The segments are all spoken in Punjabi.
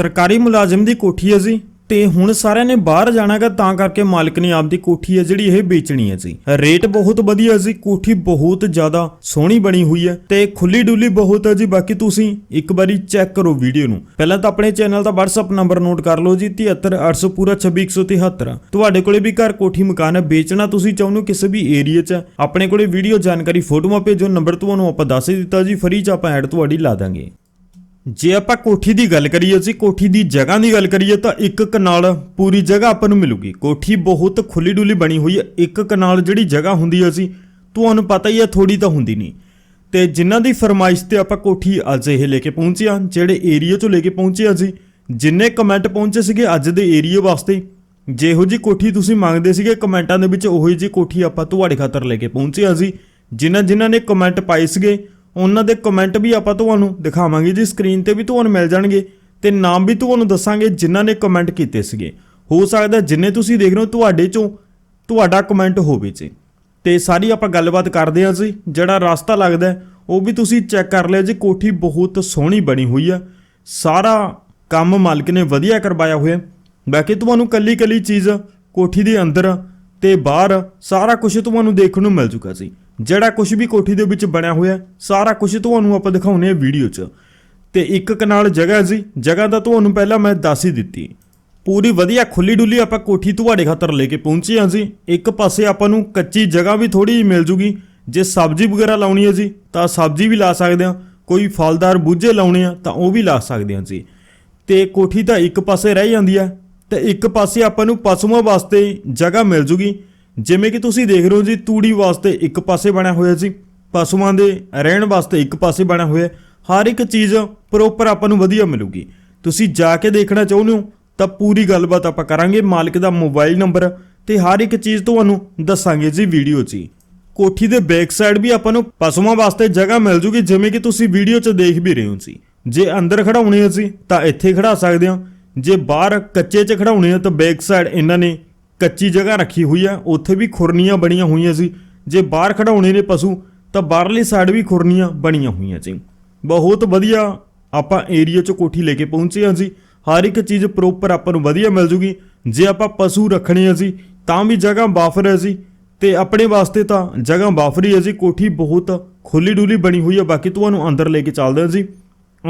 ਸਰਕਾਰੀ ਮੁਲਾਜ਼ਮ ਦੀ ਕੋਠੀ ਹੈ ਜੀ। ਤੇ ਹੁਣ ਸਾਰਿਆਂ ਨੇ ਬਾਹਰ ਜਾਣਾਗਾ ਤਾਂ ਕਰਕੇ ਮਾਲਕ ਨੇ ਆਪਦੀ ਕੋਠੀ ਹੈ ਜਿਹੜੀ ਇਹ ਵੇਚਣੀ ਹੈ ਜੀ। ਰੇਟ ਬਹੁਤ ਵਧੀਆ ਜੀ, ਕੋਠੀ ਬਹੁਤ ਜ਼ਿਆਦਾ ਸੋਹਣੀ ਬਣੀ ਹੋਈ ਹੈ ਤੇ ਖੁੱਲੀ ਡੁੱਲੀ ਬਹੁਤ ਹੈ ਜੀ। ਬਾਕੀ ਤੁਸੀਂ ਇੱਕ ਵਾਰੀ ਚੈੱਕ ਕਰੋ ਵੀਡੀਓ ਨੂੰ। ਪਹਿਲਾਂ ਤਾਂ ਆਪਣੇ ਚੈਨਲ ਦਾ WhatsApp ਨੰਬਰ ਨੋਟ ਕਰ ਲਓ ਜੀ 73800 ਪੂਰਾ 26173 ਤੁਹਾਡੇ ਕੋਲੇ ਵੀ ਘਰ ਕੋਠੀ ਮਕਾਨ ਹੈ, ਵੇਚਣਾ ਤੁਸੀਂ ਚਾਹੁੰਦੇ ਹੋ ਕਿਸੇ ਵੀ ਏਰੀਆ 'ਚ, ਆਪਣੇ ਕੋਲੇ ਵੀਡੀਓ ਜਾਣਕਾਰੀ ਫੋਟੋਆਂ ਭੇਜੋ, ਨੰਬਰ ਤੁਹਾਨੂੰ ਆਪਾਂ ਦੱਸ ਹੀ ਦਿੱਤਾ ਜੀ, ਫਰੀ 'ਚ ਆਪਾਂ ਐਡ ਤੁਹਾਡੀ ਲਾ ਦਾਂਗੇ। ਜੇ ਆਪਾਂ ਕੋਠੀ ਦੀ ਗੱਲ ਕਰੀਏ ਜੀ, ਕੋਠੀ ਦੀ ਜਗ੍ਹਾ ਦੀ ਗੱਲ ਕਰੀਏ ਤਾਂ ਇੱਕ ਕਨਾਲ ਪੂਰੀ ਜਗ੍ਹਾ ਆਪਾਂ ਨੂੰ ਮਿਲੂਗੀ। ਕੋਠੀ ਬਹੁਤ ਖੁੱਲੀ ਡੁੱਲੀ ਬਣੀ ਹੋਈ ਹੈ। ਇੱਕ ਕਨਾਲ ਜਿਹੜੀ ਜਗ੍ਹਾ ਹੁੰਦੀ ਹੈ ਜੀ, ਤੁਹਾਨੂੰ ਪਤਾ ਹੀ ਹੈ ਥੋੜੀ ਤਾਂ ਹੁੰਦੀ ਨਹੀਂ। ਤੇ ਜਿਨ੍ਹਾਂ ਦੀ ਫਰਮਾਇਸ਼ ਤੇ ਆਪਾਂ ਕੋਠੀ ਅੱਜ ਇਹ ਲੈ ਕੇ ਪਹੁੰਚੇ ਹਾਂ, ਜਿਹੜੇ ਏਰੀਆ ਚੋਂ ਲੈ ਕੇ ਪਹੁੰਚੇ ਹਾਂ ਜੀ, ਜਿੰਨੇ ਕਮੈਂਟ ਪਹੁੰਚੇ ਸੀਗੇ ਅੱਜ ਦੇ ਏਰੀਆ ਵਾਸਤੇ, ਜਿਹੋ ਜੀ ਕੋਠੀ ਤੁਸੀਂ ਮੰਗਦੇ ਸੀਗੇ, ਕਮੈਂਟਾਂ ਦੇ ਵਿੱਚ ਉਹੀ ਜੀ ਕੋਠੀ ਆਪਾਂ ਤੁਹਾਡੇ ਖਾਤਰ ਲੈ ਕੇ ਪਹੁੰਚੇ ਹਾਂ ਜੀ। ਜਿਨ੍ਹਾਂ ਜਿਨ੍ਹਾਂ ਨੇ ਕਮੈਂਟ ਪਾਏ ਸੀਗੇ ਉਹਨਾਂ ਦੇ ਕਮੈਂਟ ਵੀ ਆਪਾਂ ਤੁਹਾਨੂੰ ਦਿਖਾਵਾਂਗੇ ਜੀ ਸਕਰੀਨ ਤੇ ਵੀ ਤੁਹਾਨੂੰ ਮਿਲ ਜਾਣਗੇ ਤੇ ਨਾਮ ਵੀ ਤੁਹਾਨੂੰ ਦੱਸਾਂਗੇ ਜਿਨ੍ਹਾਂ ਨੇ ਕਮੈਂਟ ਕੀਤੇ ਸੀਗੇ। ਹੋ ਸਕਦਾ ਜਿੰਨੇ ਤੁਸੀਂ ਦੇਖ ਰਹੇ ਹੋ ਤੁਹਾਡੇ ਚੋਂ ਤੁਹਾਡਾ ਕਮੈਂਟ ਹੋਵੇ ਜੀ। ਤੇ ਸਾਰੀ ਆਪਾਂ ਗੱਲਬਾਤ ਕਰਦੇ ਹਾਂ ਜੀ, ਜਿਹੜਾ ਰਸਤਾ ਲੱਗਦਾ ਉਹ ਵੀ ਤੁਸੀਂ ਚੈੱਕ ਕਰ ਲਿਆ ਜੀ, ਕੋਠੀ ਬਹੁਤ ਸੋਹਣੀ ਬਣੀ ਹੋਈ ਆ। ਸਾਰਾ ਕੰਮ ਮਾਲਕ ਨੇ ਵਧੀਆ ਕਰਵਾਇਆ ਹੋਇਆ। ਬਾਕੀ ਤੁਹਾਨੂੰ ਕੱਲੀ ਕੱਲੀ ਚੀਜ਼ ਕੋਠੀ ਦੇ ਅੰਦਰ ਤੇ ਬਾਹਰ ਸਾਰਾ ਕੁਝ ਤੁਹਾਨੂੰ ਦੇਖਣ ਨੂੰ ਮਿਲ ਚੁੱਕਾ ਸੀ ਜਿਹੜਾ ਕੁਝ ਵੀ ਕੋਠੀ ਦੇ ਵਿੱਚ ਬਣਿਆ ਹੋਇਆ, ਸਾਰਾ ਕੁਝ ਤੁਹਾਨੂੰ ਆਪਾਂ ਦਿਖਾਉਨੇ ਆ ਵੀਡੀਓ 'ਚ। ਤੇ ਇੱਕ ਕਨਾਲ ਜਗ੍ਹਾ ਜੀ ਜਗ੍ਹਾ ਦਾ ਤੁਹਾਨੂੰ ਪਹਿਲਾਂ ਮੈਂ ਦੱਸ ਹੀ ਦਿੱਤੀ। ਪੂਰੀ ਵਧੀਆ ਖੁੱਲੀ ਡੁੱਲੀ ਆਪਾਂ ਕੋਠੀ ਤੁਹਾਡੇ ਖਾਤਰ ਲੈ ਕੇ ਪਹੁੰਚੇ ਹਾਂ ਜੀ। ਇੱਕ ਪਾਸੇ ਆਪਾਂ ਨੂੰ ਕੱਚੀ ਜਗ੍ਹਾ ਵੀ ਥੋੜੀ ਜਿਹੀ ਮਿਲ ਜੂਗੀ। ਜੇ ਸਬਜ਼ੀ ਵਗੈਰਾ ਲਾਉਣੀ ਹੈ ਜੀ, ਤਾਂ ਸਬਜ਼ੀ ਵੀ ਲਾ ਸਕਦੇ ਹਾਂ। ਕੋਈ ਫਲਦਾਰ ਬੂਝੇ ਲਾਉਣੇ ਆ, ਤਾਂ ਉਹ ਵੀ ਲਾ ਸਕਦੇ ਹਾਂ ਜੀ। ਤੇ ਕੋਠੀ ਤਾਂ ਇੱਕ ਪਾਸੇ ਰਹਿ ਜਾਂਦੀ ਆ ਤੇ ਇੱਕ ਪਾਸੇ ਆਪਾਂ ਨੂੰ ਪਸ਼ੂਆਂ ਵਾਸਤੇ ਜਗ੍ਹਾ ਮਿਲ ਜੂਗੀ। ਜਿਵੇਂ ਕਿ ਤੁਸੀਂ ਦੇਖ ਰਹੇ ਹੋ ਜੀ, ਤੂੜੀ ਵਾਸਤੇ ਇੱਕ ਪਾਸੇ ਬਣਿਆ ਹੋਇਆ ਜੀ, ਪਸ਼ੂਆਂ ਦੇ ਰਹਿਣ ਵਾਸਤੇ ਇੱਕ ਪਾਸੇ ਬਣਿਆ ਹੋਇਆ ਹਰ ਇੱਕ ਚੀਜ਼ ਪ੍ਰੋਪਰ ਆਪਾਂ ਨੂੰ ਵਧੀਆ ਮਿਲੂਗੀ। ਤੁਸੀਂ ਜਾ ਕੇ ਦੇਖਣਾ ਚਾਹੁੰਦੇ ਹੋ, ਤਾਂ ਪੂਰੀ ਗੱਲਬਾਤ ਆਪਾਂ ਕਰਾਂਗੇ। ਮਾਲਕ ਦਾ ਮੋਬਾਈਲ ਨੰਬਰ ਤੇ ਹਰ ਇੱਕ ਚੀਜ਼ ਤੁਹਾਨੂੰ ਦੱਸਾਂਗੇ ਜੀ ਵੀਡੀਓ 'ਚ ਹੀ। ਕੋਠੀ ਦੇ ਬੈਕ ਸਾਈਡ ਵੀ ਆਪਾਂ ਨੂੰ ਪਸ਼ੂਆਂ ਵਾਸਤੇ ਜਗ੍ਹਾ ਮਿਲ ਜੂਗੀ, ਜਿਵੇਂ ਕਿ ਤੁਸੀਂ ਵੀਡੀਓ 'ਚ ਦੇਖ ਵੀ ਰਹੇ ਹੋ ਜੀ। ਜੇ ਅੰਦਰ ਖੜਾਉਣੇ ਸੀ ਤਾਂ ਇੱਥੇ ਖੜਾ ਸਕਦੇ ਹਾਂ। ਜੇ ਬਾਹਰ ਕੱਚੇ 'ਚ ਖੜਾਉਣੇ ਆ ਤਾਂ ਬੈਕ ਸਾਈਡ ਇਹਨਾਂ ਨੇ ਕੱਚੀ ਜਗ੍ਹਾ ਰੱਖੀ ਹੋਈ ਆ, ਉੱਥੇ ਵੀ ਖੁਰਨੀਆਂ ਬਣੀਆਂ ਹੋਈਆਂ ਸੀ। ਜੇ ਬਾਹਰ ਖੜਾਉਣੇ ਨੇ ਪਸ਼ੂ, ਤਾਂ ਬਾਹਰਲੀ ਸਾਈਡ ਵੀ ਖੁਰਨੀਆਂ ਬਣੀਆਂ ਹੋਈਆਂ ਸੀ। ਬਹੁਤ ਵਧੀਆ ਆਪਾਂ ਏਰੀਆ 'ਚ ਕੋਠੀ ਲੈ ਕੇ ਪਹੁੰਚੇ ਹਾਂ ਜੀ। ਹਰ ਇੱਕ ਚੀਜ਼ ਪ੍ਰੋਪਰ ਆਪਾਂ ਨੂੰ ਵਧੀਆ ਮਿਲ ਜੂਗੀ। ਜੇ ਆਪਾਂ ਪਸ਼ੂ ਰੱਖਣੇ ਆ ਜੀ, ਤਾਂ ਵੀ ਜਗ੍ਹਾ ਬਾਫਰ ਹੈ ਜੀ। ਤੇ ਆਪਣੇ ਵਾਸਤੇ ਤਾਂ ਜਗ੍ਹਾ ਬਾਫਰੀ ਹੈ ਜੀ। ਕੋਠੀ ਬਹੁਤ ਖੁੱਲੀ ਡੁੱਲੀ ਬਣੀ ਹੋਈ ਹੈ ਬਾਕੀ ਤੁਹਾਨੂੰ ਅੰਦਰ ਲੈ ਕੇ ਚੱਲਦੇ ਹਾਂ ਜੀ।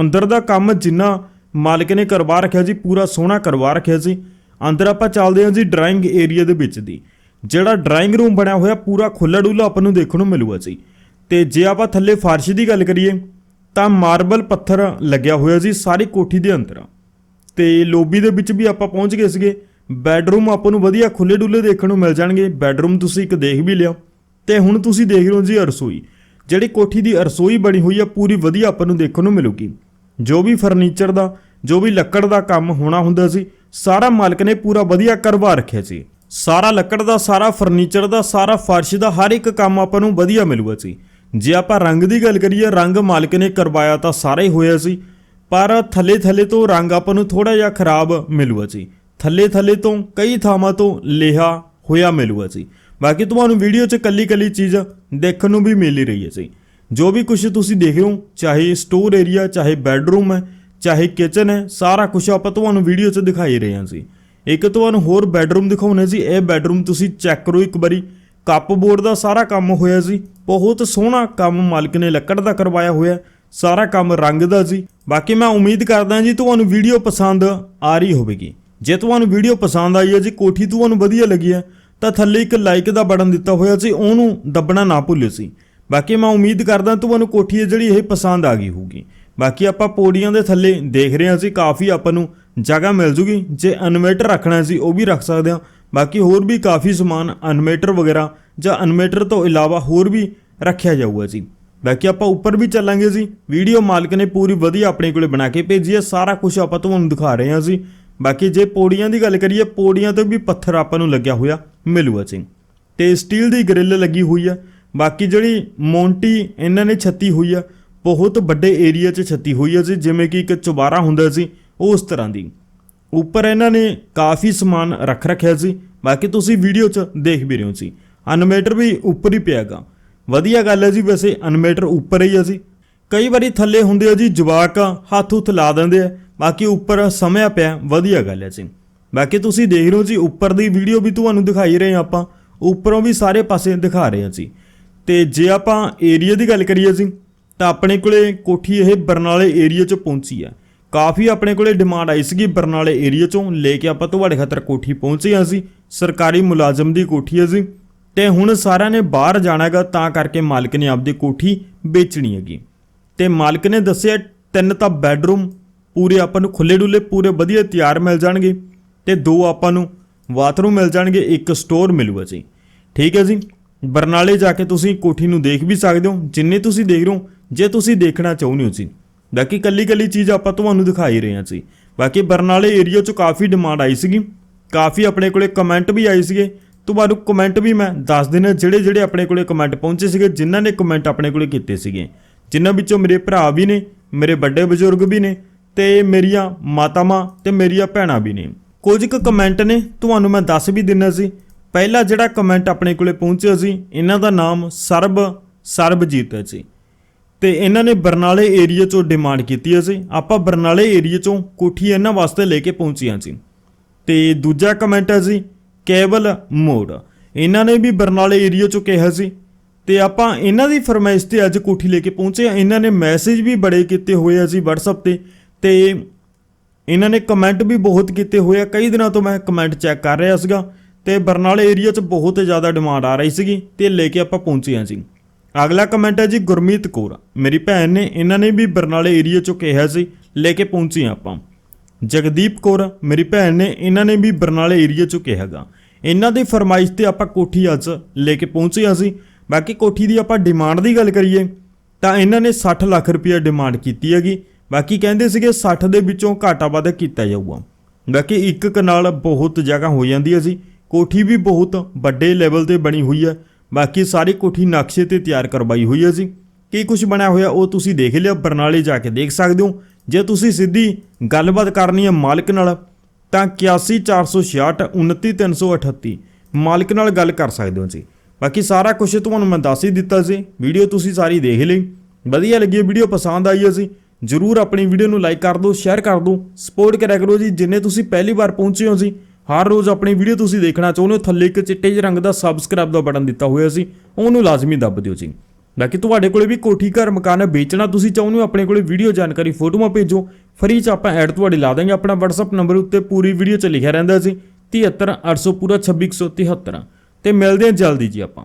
ਅੰਦਰ ਦਾ ਕੰਮ ਜਿੰਨਾ ਮਾਲਕ ਨੇ ਕਰਵਾ ਰੱਖਿਆ ਜੀ, ਪੂਰਾ ਸੋਹਣਾ ਕਰਵਾ ਰੱਖਿਆ ਜੀ। ਅੰਦਰ ਆਪਾਂ ਚੱਲਦੇ ਹਾਂ ਜੀ ਡਰਾਇੰਗ ਏਰੀਆ ਦੇ ਵਿੱਚ ਦੀ। ਜਿਹੜਾ ਡਰਾਇੰਗ ਰੂਮ ਬਣਿਆ ਹੋਇਆ ਪੂਰਾ ਖੁੱਲਾ ਡੁੱਲਾ ਆਪਾਂ ਨੂੰ ਦੇਖਣ ਨੂੰ ਮਿਲੂਗਾ ਜੀ। ਤੇ ਜੇ ਆਪਾਂ ਥੱਲੇ ਫਰਸ਼ ਦੀ ਗੱਲ ਕਰੀਏ, ਤਾਂ ਮਾਰਬਲ ਪੱਥਰ ਲੱਗਿਆ ਹੋਇਆ ਜੀ ਸਾਰੀ ਕੋਠੀ ਦੇ ਅੰਦਰ। ਤੇ ਲੋਬੀ ਦੇ ਵਿੱਚ ਵੀ ਆਪਾਂ ਪਹੁੰਚ ਗਏ ਸੀਗੇ। ਬੈੱਡਰੂਮ ਆਪਾਂ ਨੂੰ ਵਧੀਆ ਖੁੱਲੇ ਡੁੱਲੇ ਦੇਖਣ ਨੂੰ ਮਿਲ ਜਾਣਗੇ। ਬੈੱਡਰੂਮ ਤੁਸੀਂ ਇੱਕ ਦੇਖ ਵੀ ਲਿਆ। ਤੇ ਹੁਣ ਤੁਸੀਂ ਦੇਖ ਰਹੇ ਹੋ ਜੀ ਰਸੋਈ। ਜਿਹੜੀ ਕੋਠੀ ਦੀ ਰਸੋਈ ਬਣੀ ਹੋਈ ਆ, ਪੂਰੀ ਵਧੀਆ ਆਪਾਂ ਨੂੰ ਦੇਖਣ ਨੂੰ ਮਿਲੂਗੀ। ਜੋ ਵੀ ਫਰਨੀਚਰ ਦਾ, ਜੋ ਵੀ ਲੱਕੜ ਦਾ ਕੰਮ ਹੋਣਾ ਹੁੰਦਾ ਸੀ ਸਾਰਾ ਮਾਲਕ ਨੇ ਪੂਰਾ ਵਧੀਆ ਕਰਵਾ ਰੱਖਿਆ ਸੀ। ਸਾਰਾ ਲੱਕੜ ਦਾ, ਸਾਰਾ ਫਰਨੀਚਰ ਦਾ, ਸਾਰਾ ਫਰਸ਼ ਦਾ, ਹਰ ਇੱਕ ਕੰਮ ਆਪਾਂ ਨੂੰ ਵਧੀਆ ਮਿਲੂਗਾ ਸੀ। ਜੇ ਆਪਾਂ ਰੰਗ ਦੀ ਗੱਲ ਕਰੀਏ, ਰੰਗ ਮਾਲਕ ਨੇ ਕਰਵਾਇਆ ਤਾਂ ਸਾਰਾ ਹੀ ਹੋਇਆ ਸੀ। ਪਰ ਥੱਲੇ ਥੱਲੇ ਤੋਂ ਰੰਗ ਆਪਾਂ ਨੂੰ ਥੋੜਾ ਜਿਹਾ ਖਰਾਬ ਮਿਲੂਗਾ ਜੀ ਥੱਲੇ ਥੱਲੇ ਤੋਂ, ਕਈ ਥਾਵਾਂ ਤੋਂ ਲੇਹਾ ਹੋਇਆ ਮਿਲੂਗਾ ਜੀ ਬਾਕੀ ਤੁਹਾਨੂੰ ਵੀਡੀਓ 'ਚ ਕੱਲੀ ਕੱਲੀ ਚੀਜ਼ ਦੇਖਣ ਨੂੰ ਵੀ ਮਿਲ ਹੀ ਰਹੀ ਹੈ ਜੀ ਜੋ ਵੀ ਕੁਝ ਤੁਸੀਂ ਦੇਖ ਰਹੇ ਹੋ, ਚਾਹੇ ਸਟੋਰ ਏਰੀਆ ਚਾਹੇ ਬੈੱਡਰੂਮ ਹੈ ਚਾਹੇ ਕਿਚਨ ਹੈ, ਸਾਰਾ ਕੁਝ ਆਪਾਂ ਤੁਹਾਨੂੰ ਵੀਡੀਓ 'ਚ ਦਿਖਾਈ ਰਹੇ ਹਾਂ ਜੀ। ਇੱਕ ਤੁਹਾਨੂੰ ਹੋਰ ਬੈੱਡਰੂਮ ਦਿਖਾਉਣਾ ਜੀ। ਇਹ ਬੈੱਡਰੂਮ ਤੁਸੀਂ ਚੈੱਕ ਕਰੋ ਇੱਕ ਵਾਰੀ। ਕੱਪ ਬੋਰਡ ਦਾ ਸਾਰਾ ਕੰਮ ਹੋਇਆ ਜੀ। ਬਹੁਤ ਸੋਹਣਾ ਕੰਮ ਮਾਲਕ ਨੇ ਲੱਕੜ ਦਾ ਕਰਵਾਇਆ ਹੋਇਆ। ਸਾਰਾ ਕੰਮ ਰੰਗ ਦਾ ਜੀ। ਬਾਕੀ ਮੈਂ ਉਮੀਦ ਕਰਦਾ ਜੀ, ਤੁਹਾਨੂੰ ਵੀਡੀਓ ਪਸੰਦ ਆ ਰਹੀ ਹੋਵੇਗੀ। ਜੇ ਤੁਹਾਨੂੰ ਵੀਡੀਓ ਪਸੰਦ ਆਈ ਹੈ ਜੀ, ਕੋਠੀ ਤੁਹਾਨੂੰ ਵਧੀਆ ਲੱਗੀ ਹੈ, ਤਾਂ ਥੱਲੇ ਇੱਕ ਲਾਈਕ ਦਾ ਬਟਨ ਦਿੱਤਾ ਹੋਇਆ ਸੀ ਉਹਨੂੰ ਦੱਬਣਾ ਨਾ ਭੁੱਲਿਓ ਸੀ ਬਾਕੀ ਮੈਂ ਉਮੀਦ ਕਰਦਾ ਤੁਹਾਨੂੰ ਕੋਠੀ ਹੈ ਜਿਹੜੀ ਇਹ ਪਸੰਦ ਆ ਗਈ ਹੋਊਗੀ। ਬਾਕੀ ਆਪਾਂ ਪੌੜੀਆਂ ਦੇ ਥੱਲੇ ਦੇਖ ਰਹੇ ਹਾਂ ਸੀ ਕਾਫੀ ਆਪਾਂ ਨੂੰ ਜਗ੍ਹਾ ਮਿਲ ਜੂਗੀ। ਜੇ ਇਨਵੇਟਰ ਰੱਖਣਾ ਸੀ ਉਹ ਵੀ ਰੱਖ ਸਕਦੇ ਹਾਂ। ਬਾਕੀ ਹੋਰ ਵੀ ਕਾਫੀ ਸਮਾਨ ਇਨਵੇਟਰ ਵਗੈਰਾ ਜਾਂ ਇਨਵੇਟਰ ਤੋਂ ਇਲਾਵਾ ਹੋਰ ਵੀ ਰੱਖਿਆ ਜਾਊਗਾ ਜੀ। ਬਾਕੀ ਆਪਾਂ ਉੱਪਰ ਵੀ ਚੱਲਾਂਗੇ ਜੀ। ਵੀਡੀਓ ਮਾਲਕ ਨੇ ਪੂਰੀ ਵਧੀਆ ਆਪਣੇ ਕੋਲੇ ਬਣਾ ਕੇ ਭੇਜੀ ਹੈ। ਸਾਰਾ ਕੁਝ ਆਪਾਂ ਤੁਹਾਨੂੰ ਦਿਖਾ ਰਹੇ ਹਾਂ ਜੀ। ਬਾਕੀ ਜੇ ਪੌੜੀਆਂ ਦੀ ਗੱਲ ਕਰੀਏ, ਪੌੜੀਆਂ ਤੇ ਵੀ ਪੱਥਰ ਆਪਾਂ ਨੂੰ ਲੱਗਿਆ ਹੋਇਆ ਮਿਲੂਗਾ ਜੀ। ਤੇ ਸਟੀਲ ਦੀ ਗ੍ਰਿਲ ਲੱਗੀ ਹੋਈ ਆ ਬਾਕੀ ਜਿਹੜੀ ਮੌਂਟੀ ਇਹਨਾਂ ਨੇ ਛੱਤੀ ਹੋਈ ਆ ਬਹੁਤ ਵੱਡੇ ਏਰੀਆ 'ਚ ਛੱਤੀ ਹੋਈ ਹੈ ਜੀ, ਜਿਵੇਂ ਕਿ ਇੱਕ ਚੁਬਾਰਾ ਹੁੰਦਾ ਸੀ ਉਹ ਉਸ ਤਰ੍ਹਾਂ ਦੀ। ਉੱਪਰ ਇਹਨਾਂ ਨੇ ਕਾਫੀ ਸਮਾਨ ਰੱਖ ਰੱਖਿਆ ਸੀ ਬਾਕੀ ਤੁਸੀਂ ਵੀਡੀਓ 'ਚ ਦੇਖ ਵੀ ਰਹੇ ਹੋ ਸੀ ਅਨਮੇਟਰ ਵੀ ਉੱਪਰ ਹੀ ਪਿਆਗਾ ਵਧੀਆ ਗੱਲ ਹੈ ਜੀ, ਵੈਸੇ ਅਨਮੇਟਰ ਉੱਪਰ ਹੀ ਹੈ ਜੀ। ਕਈ ਵਾਰੀ ਥੱਲੇ ਹੁੰਦੇ ਆ ਜੀ, ਜਵਾਕ ਹੱਥ ਹੁੱਥ ਲਾ ਦਿੰਦੇ ਆ, ਬਾਕੀ ਉੱਪਰ ਸਮਿਆ ਪਿਆ, ਵਧੀਆ ਗੱਲ ਹੈ ਜੀ। ਬਾਕੀ ਤੁਸੀਂ ਦੇਖ ਰਹੇ ਹੋ ਜੀ, ਉੱਪਰ ਦੀ ਵੀਡੀਓ ਵੀ ਤੁਹਾਨੂੰ ਦਿਖਾਈ ਰਹੇ ਹਾਂ ਆਪਾਂ। ਉੱਪਰੋਂ ਵੀ ਸਾਰੇ ਪਾਸੇ ਦਿਖਾ ਰਹੇ ਹਾਂ ਜੀ। ਤੇ ਜੇ ਆਪਾਂ ਏਰੀਆ ਦੀ ਗੱਲ ਕਰੀਏ ਜੀ ਤਾਂ ਆਪਣੇ ਕੋਲੇ ਕੋਠੀ ਇਹ ਬਰਨਾਲੇ ਏਰੀਆ 'ਚ ਪਹੁੰਚੀ ਹੈ ਕਾਫੀ ਆਪਣੇ ਕੋਲੇ ਡਿਮਾਂਡ ਆਈ ਸੀਗੀ ਬਰਨਾਲੇ ਏਰੀਆ 'ਚੋਂ, ਲੈ ਕੇ ਆਪਾਂ ਤੁਹਾਡੇ ਖਾਤਰ ਕੋਠੀ ਪਹੁੰਚੀ ਹਾਂ ਸੀ ਸਰਕਾਰੀ ਮੁਲਾਜ਼ਮ ਦੀ ਕੋਠੀ ਹੈ ਜੀ ਤੇ ਹੁਣ ਸਾਰਿਆਂ ਨੇ ਬਾਹਰ ਜਾਣਾਗਾ ਤਾਂ ਕਰਕੇ ਮਾਲਕ ਨੇ ਆਪਦੀ ਕੋਠੀ ਵੇਚਣੀ ਹੈਗੀ। ਤੇ ਮਾਲਕ ਨੇ ਦੱਸਿਆ, ਤਿੰਨ ਤਾਂ ਬੈੱਡਰੂਮ ਪੂਰੇ ਆਪਾਂ ਨੂੰ ਖੁੱਲੇ ਡੁੱਲੇ ਪੂਰੇ ਵਧੀਆ ਤਿਆਰ ਮਿਲ ਜਾਣਗੇ। ਤੇ ਦੋ ਆਪਾਂ ਨੂੰ ਬਾਥਰੂਮ ਮਿਲ ਜਾਣਗੇ, ਇੱਕ ਸਟੋਰ ਮਿਲੂਗਾ ਜੀ। ਠੀਕ ਹੈ ਜੀ? ਬਰਨਾਲੇ ਜਾ ਕੇ ਤੁਸੀਂ ਕੋਠੀ ਨੂੰ ਦੇਖ ਵੀ ਸਕਦੇ ਹੋ। ਜਿੰਨੇ ਤੁਸੀਂ ਦੇਖ ਰਹੇ ਹੋ ਜੇ ਤੁਸੀਂ ਦੇਖਣਾ ਚਾਹੁੰਦੇ ਹੋ ਜੀ, ਬਾਕੀ ਕੱਲੀ ਕੱਲੀ ਚੀਜ਼ ਆਪਾਂ ਤੁਹਾਨੂੰ ਦਿਖਾਈ ਰਹੇ ਹਾਂ ਜੀ। ਬਾਕੀ ਬਰਨਾਲੇ ਏਰੀਆ 'ਚ ਕਾਫੀ ਡਿਮਾਂਡ ਆਈ ਸੀਗੀ। ਕਾਫੀ ਆਪਣੇ ਕੋਲੇ ਕਮੈਂਟ ਵੀ ਆਏ ਸੀਗੇ। ਤੁਹਾਨੂੰ ਕਮੈਂਟ ਵੀ ਮੈਂ ਦੱਸ ਦੇਣਾ ਜਿਹੜੇ ਜਿਹੜੇ ਆਪਣੇ ਕੋਲੇ ਕਮੈਂਟ ਪਹੁੰਚੇ ਸੀਗੇ, ਜਿਨ੍ਹਾਂ ਨੇ ਕਮੈਂਟ ਆਪਣੇ ਕੋਲੇ ਕੀਤੇ ਸੀਗੇ। ਜਿਨ੍ਹਾਂ ਵਿੱਚੋਂ ਮੇਰੇ ਭਰਾ ਵੀ ਨੇ, ਮੇਰੇ ਵੱਡੇ ਬਜ਼ੁਰਗ ਵੀ ਨੇ, ਤੇ ਮੇਰੀਆਂ ਮਾਤਾਵਾਂ ਤੇ ਮੇਰੀਆਂ ਭੈਣਾਂ ਵੀ ਨੇ। ਕੁਝ ਕੁ ਕਮੈਂਟ ਨੇ, ਤੁਹਾਨੂੰ ਮੈਂ ਦੱਸ ਵੀ ਦਿੰਨਾ ਸੀ ਪਹਿਲਾ ਜਿਹੜਾ ਕਮੈਂਟ ਆਪਣੇ ਕੋਲੇ ਪਹੁੰਚਿਆ ਸੀ ਇਹਨਾਂ ਦਾ ਨਾਮ ਸਰਬ, ਸਰਬਜੀਤ ਹੈ ਜੀ। ਤੇ ਇਹਨਾਂ ਨੇ ਬਰਨਾਲੇ ਏਰੀਆ ਚੋਂ ਡਿਮਾਂਡ ਕੀਤੀ ਹੈ ਸੀ ਆਪਾਂ ਬਰਨਾਲੇ ਏਰੀਆ ਚੋਂ ਕੋਠੀ ਇਹਨਾਂ ਵਾਸਤੇ ਲੈ ਕੇ ਪਹੁੰਚੀਆਂ ਸੀ ਤੇ ਦੂਜਾ ਕਮੈਂਟ ਹੈ ਜੀ, ਕੇਵਲ ਮੋੜ। ਇਹਨਾਂ ਨੇ ਵੀ ਬਰਨਾਲੇ ਏਰੀਆ ਚੋਂ ਕਿਹਾ ਸੀ ਤੇ ਆਪਾਂ ਇਹਨਾਂ ਦੀ ਫਰਮਾਇਸ਼ ਤੇ ਅੱਜ ਕੋਠੀ ਲੈ ਕੇ ਪਹੁੰਚੇ ਹਾਂ। ਇਹਨਾਂ ਨੇ ਮੈਸੇਜ ਵੀ ਬੜੇ ਕੀਤੇ ਹੋਏ ਆ ਜੀ WhatsApp ਤੇ। ਤੇ ਇਹਨਾਂ ਨੇ ਕਮੈਂਟ ਵੀ ਬਹੁਤ ਕੀਤੇ ਹੋਏ ਆ। ਕਈ ਦਿਨਾਂ ਤੋਂ ਮੈਂ ਕਮੈਂਟ ਚੈੱਕ ਕਰ ਰਿਹਾ ਸੀਗਾ। ਤੇ ਬਰਨਾਲੇ ਏਰੀਆ 'ਚ ਬਹੁਤ ਜ਼ਿਆਦਾ ਡਿਮਾਂਡ ਆ ਰਹੀ ਸੀਗੀ। ਤੇ ਲੈ ਕੇ ਆਪਾਂ ਪਹੁੰਚੇ ਹਾਂ ਜੀ। ਅਗਲਾ ਕਮੈਂਟ ਹੈ ਜੀ ਗੁਰਮੀਤ ਕੌਰ। ਮੇਰੀ ਭੈਣ ਨੇ ਇਹਨਾਂ ਨੇ ਵੀ ਬਰਨਾਲੇ ਏਰੀਆ 'ਚੋਂ ਕਿਹਾ ਸੀ, ਲੈ ਕੇ ਪਹੁੰਚੇ ਹਾਂ ਆਪਾਂ। ਜਗਦੀਪ ਕੌਰ, ਮੇਰੀ ਭੈਣ ਨੇ ਇਹਨਾਂ ਨੇ ਵੀ ਬਰਨਾਲੇ ਏਰੀਆ 'ਚੋਂ ਕਿਹਾਗਾ ਇਹਨਾਂ ਦੀ ਫਰਮਾਇਸ਼ ਤੇ ਆਪਾਂ ਕੋਠੀ ਅੱਜ ਲੈ ਕੇ ਪਹੁੰਚੇ ਹਾਂ ਸੀ ਬਾਕੀ ਕੋਠੀ ਦੀ ਆਪਾਂ ਡਿਮਾਂਡ ਦੀ ਗੱਲ ਕਰੀਏ, ਤਾਂ ਇਹਨਾਂ ਨੇ 60 ਲੱਖ ਰੁਪਏ ਡਿਮਾਂਡ ਕੀਤੀ ਹੈਗੀ। ਬਾਕੀ ਕਹਿੰਦੇ ਸੀਗੇ 60 ਦੇ ਵਿੱਚੋਂ ਘਾਟਾ ਵਾਧਾ ਕੀਤਾ ਜਾਊਗਾ। ਬਾਕੀ ਇੱਕ ਕਨਾਲ ਬਹੁਤ ਜਗ੍ਹਾ ਹੋ ਜਾਂਦੀ ਹੈ ਸੀ ਕੋਠੀ ਵੀ ਬਹੁਤ ਵੱਡੇ ਲੈਵਲ ਤੇ ਬਣੀ ਹੋਈ ਹੈ। ਬਾਕੀ ਸਾਰੀ ਕੋਠੀ ਨਕਸ਼ੇ ਤੇ ਤਿਆਰ ਕਰਵਾਈ ਹੋਈ ਹੈ ਜੀ। ਕੀ ਕੁਝ ਬਣਿਆ ਹੋਇਆ ਉਹ ਤੁਸੀਂ ਦੇਖ ਲਿਆ, ਬਰਨਾਲੇ ਜਾ ਕੇ ਦੇਖ ਸਕਦੇ ਹੋ। ਜੇ ਤੁਸੀਂ ਸਿੱਧੀ ਗੱਲਬਾਤ ਕਰਨੀ ਹੈ ਮਾਲਕ ਨਾਲ, ਤਾਂ 81466 29338 ਮਾਲਕ ਨਾਲ ਗੱਲ ਕਰ ਸਕਦੇ ਹੋ ਜੀ। ਬਾਕੀ ਸਾਰਾ ਕੁਝ ਤੁਹਾਨੂੰ ਮੈਂ ਦੱਸ ਹੀ ਦਿੱਤਾ ਸੀ ਵੀਡੀਓ ਤੁਸੀਂ ਸਾਰੀ ਦੇਖ ਲਈ। ਵਧੀਆ ਲੱਗੀ ਵੀਡੀਓ ਪਸੰਦ ਆਈ ਹੈ ਜੀ। ਜਰੂਰ ਆਪਣੀ ਵੀਡੀਓ ਨੂੰ ਲਾਈਕ ਕਰ ਦਿਓ ਸ਼ੇਅਰ ਕਰ ਦਿਓ। ਸਪੋਰਟ ਕਰਿਆ ਕਰੋ ਜੀ, ਜਿੰਨੇ ਤੁਸੀਂ ਪਹਿਲੀ ਵਾਰ ਪਹੁੰਚੇ ਹੋ ਜੀ। ਹਰ ਰੋਜ਼ ਆਪਣੀ ਵੀਡੀਓ ਤੁਸੀਂ ਦੇਖਣਾ ਚਾਹੁੰਦੇ ਹੋ, ਥੱਲੇ ਇੱਕ ਚਿੱਟੇ ਜਿਹੇ ਰੰਗ ਦਾ ਸਬਸਕ੍ਰਾਈਬ ਦਾ ਬਟਨ ਦਿੱਤਾ ਹੋਇਆ ਸੀ, ਉਹਨੂੰ ਲਾਜ਼ਮੀ ਦੱਬ ਦਿਓ ਜੀ। ਬਾਕੀ ਤੁਹਾਡੇ ਕੋਲੇ ਵੀ ਕੋਠੀ, ਘਰ, ਮਕਾਨ ਵੇਚਣਾ ਤੁਸੀਂ ਚਾਹੁੰਦੇ ਹੋ, ਆਪਣੇ ਕੋਲੇ ਵੀਡੀਓ ਜਾਣਕਾਰੀ, ਫੋਟੋਆਂ ਭੇਜੋ ਫਰੀ ਚ ਆਪਾਂ ਐਡ ਤੁਹਾਡੀ ਲਾ ਦਾਂਗੇ, ਆਪਣਾ WhatsApp ਨੰਬਰ ਉੱਤੇ ਪੂਰੀ ਵੀਡੀਓ ਚ ਲਿਖਿਆ ਰਹਿੰਦਾ ਸੀ 73800 ਪੂਰਾ 2673 ਤੇ ਮਿਲਦੇ ਹਾਂ ਜਲਦੀ ਜੀ ਆਪਾਂ।